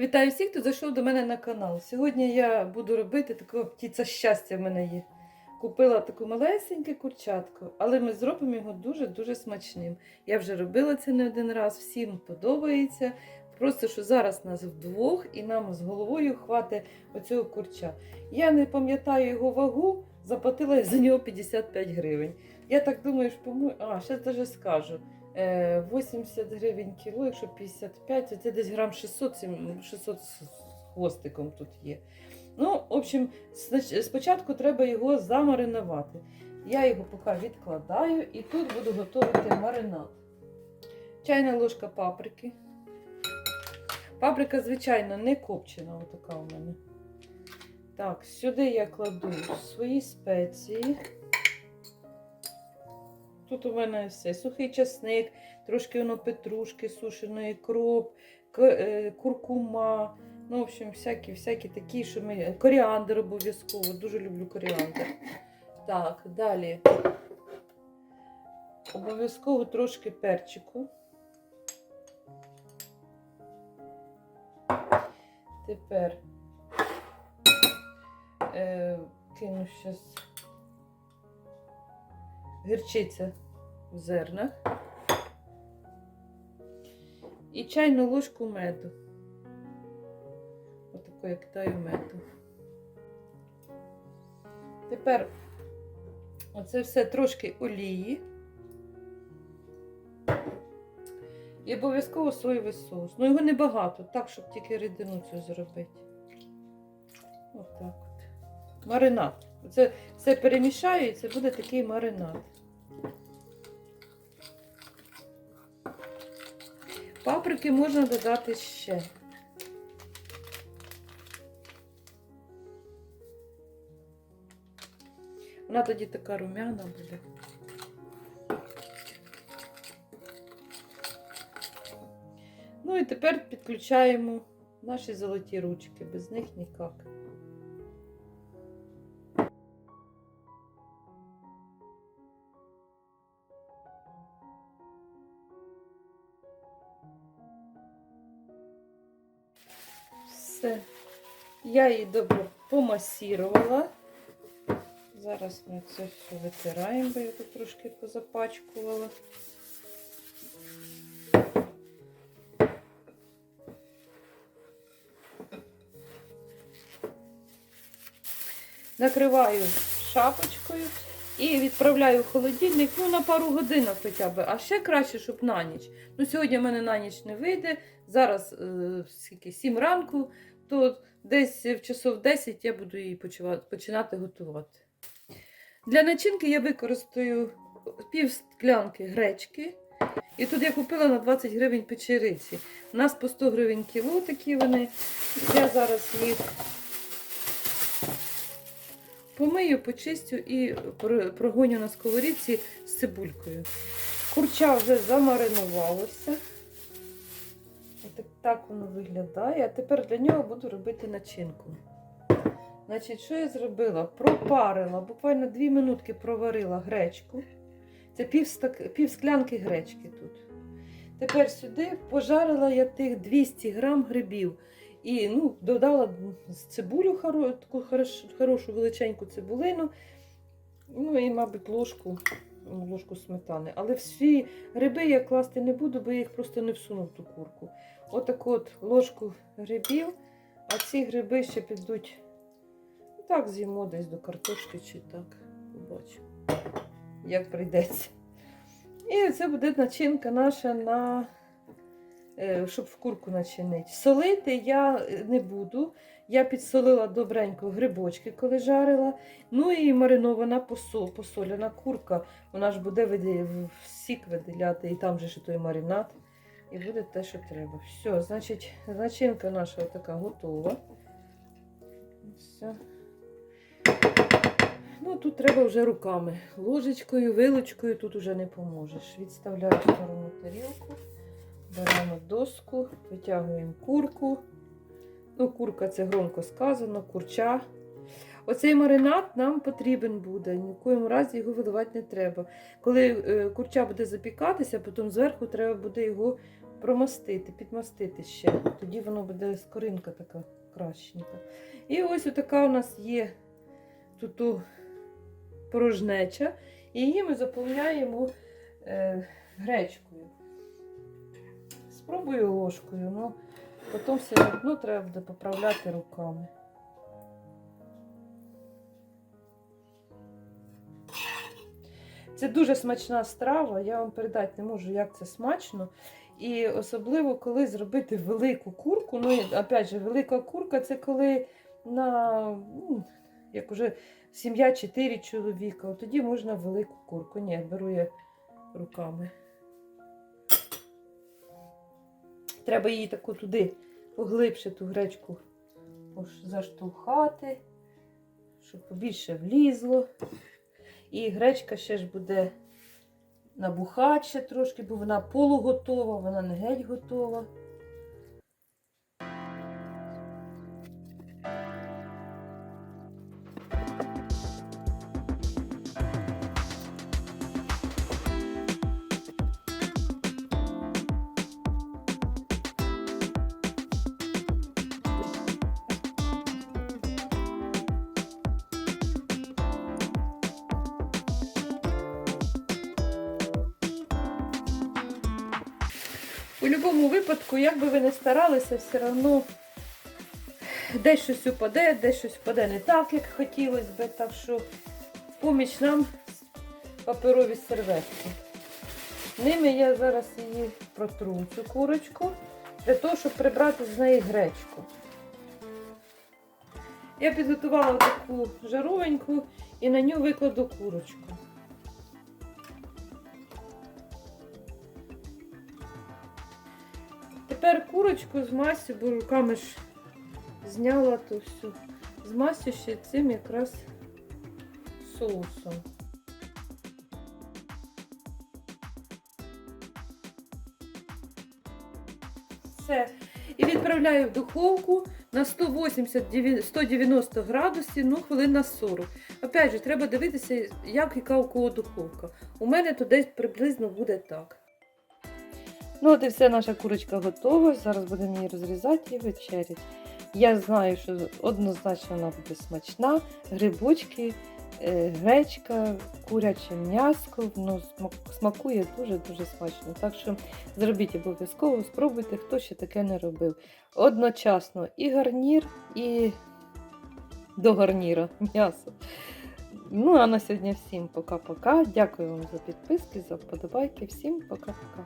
Вітаю всіх, хто зайшов до мене на канал. Сьогодні я буду робити таке птиця щастя в мене є. Купила таку малесеньке курчатку, але ми зробимо його дуже-дуже смачним. Я вже робила це не один раз, всім подобається. Просто що зараз нас вдвох і нам з головою хватить оцього курча. Я не пам'ятаю його вагу, заплатила за нього 55 гривень. Я так думаю, що а, ще даже скажу. Е, 80 гривень кіло, якщо 55, це десь грам 600, 600 з хвостиком тут є. Ну, в общем, спочатку треба його замаринувати. Я його поки відкладаю і тут буду готувати маринад. Чайна ложка паприки. Паприка, звичайно, не копчена, отака у мене. Так, сюди я кладу свої спеції. Тут у мене все. Сухий часник, трошки воно петрушки, сушеної кроп, е, куркума. Ну, в общем, всякі, всякі такі, що ми. Коріандр обов'язково. Дуже люблю коріандр. Так, далі. Обов'язково трошки перчику. Тепер е, кину щас гірчиця в зернах і чайну ложку меду. Отаку, як таю меду. Тепер оце все трошки олії. І обов'язково соєвий соус. Ну його небагато, так, щоб тільки рідину цю зробити. Отак от. Маринад. Це все перемішаю і це буде такий маринад. Паприки можна додати ще. Вона тоді така румяна буде. Ну і тепер підключаємо наші золоті ручки, без них ніяк. Все. Я її добре помасірувала. Зараз ми це все витираємо, бо я тут трошки позапачкувала. Накриваю шапочкою і відправляю в холодильник ну, на пару годинок хоча б. А ще краще, щоб на ніч. Ну, сьогодні в мене на ніч не вийде. Зараз е, скільки, 7 ранку, то десь в часов 10 я буду її починати готувати. Для начинки я використаю пів склянки гречки. І тут я купила на 20 гривень печериці. У нас по 100 гривень кіло такі вони. Я зараз їх помию, почистю і прогоню на сковорідці з цибулькою. Курча вже замаринувалося. Так, воно виглядає. А тепер для нього буду робити начинку. Значить, що я зробила? Пропарила, буквально 2 минутки проварила гречку. Це пів, стак... пів склянки гречки тут. Тепер сюди пожарила я тих 200 грам грибів. І ну, додала цибулю таку хорош... хорошу величеньку цибулину. Ну і, мабуть, ложку, ложку сметани. Але всі гриби я класти не буду, бо я їх просто не всуну в ту курку. Отаку от ложку грибів, а ці гриби ще підуть. ну, Так, з'їмо десь до картошки чи так. Побачимо, як прийдеться. І це буде начинка наша на е, щоб в курку начинити. Солити я е, не буду. Я підсолила добренько грибочки, коли жарила. Ну і маринована посол, посоляна курка. Вона ж буде в сік виділяти, і там же і той маринад. І буде те, що треба. Все, значить, начинка наша така готова. Все. Ну, тут треба вже руками. Ложечкою, вилочкою тут уже не поможеш. Відставляю в сторону тарілку. Беремо доску, витягуємо курку. Ну, курка це громко сказано, курча. Оцей маринад нам потрібен буде. Ні в коєму разі його виливати не треба. Коли е, курча буде запікатися, потім зверху треба буде його промастити, підмастити ще. Тоді воно буде скоринка така кращенька. І ось така у нас є тут порожнеча. І її ми заповняємо е, гречкою. Спробую ложкою, ну потім все одно треба буде поправляти руками. Це дуже смачна страва, я вам передати не можу, як це смачно. І особливо, коли зробити велику курку. Ну, опять же, велика курка це коли на ну, як уже сім'я 4 чоловіка, тоді можна велику курку. Ні, беру я руками. Треба її таку туди поглибше ту гречку заштовхати, щоб побільше влізло. І гречка ще ж буде набухати ще трошки, бо вона полуготова, вона не геть готова. У будь-якому випадку, як би ви не старалися, все одно десь щось упаде, десь щось впаде не так, як хотілося би. Так що поміч нам паперові серветки. Ними я зараз її протру цю курочку, для того, щоб прибрати з неї гречку. Я підготувала таку жаровеньку і на нього викладу курочку. Тепер курочку з масю, бо руками ж зняла ту всю. З масю ще цим якраз соусом. Все. І відправляю в духовку на 180-190 градусів, ну, хвилин на 40. Опять же, треба дивитися, як яка у кого духовка. У мене то десь приблизно буде так. Ну, от і все, наша курочка готова. Зараз будемо її розрізати і вечеряти. Я знаю, що однозначно вона буде смачна. Грибочки, е, гречка, куряче м'яско, воно смакує дуже-дуже смачно. Так що зробіть обов'язково, спробуйте, хто ще таке не робив. Одночасно і гарнір, і до гарніра м'ясо. Ну, а на сьогодні всім пока-пока. Дякую вам за підписки, за вподобайки. Всім пока-пока.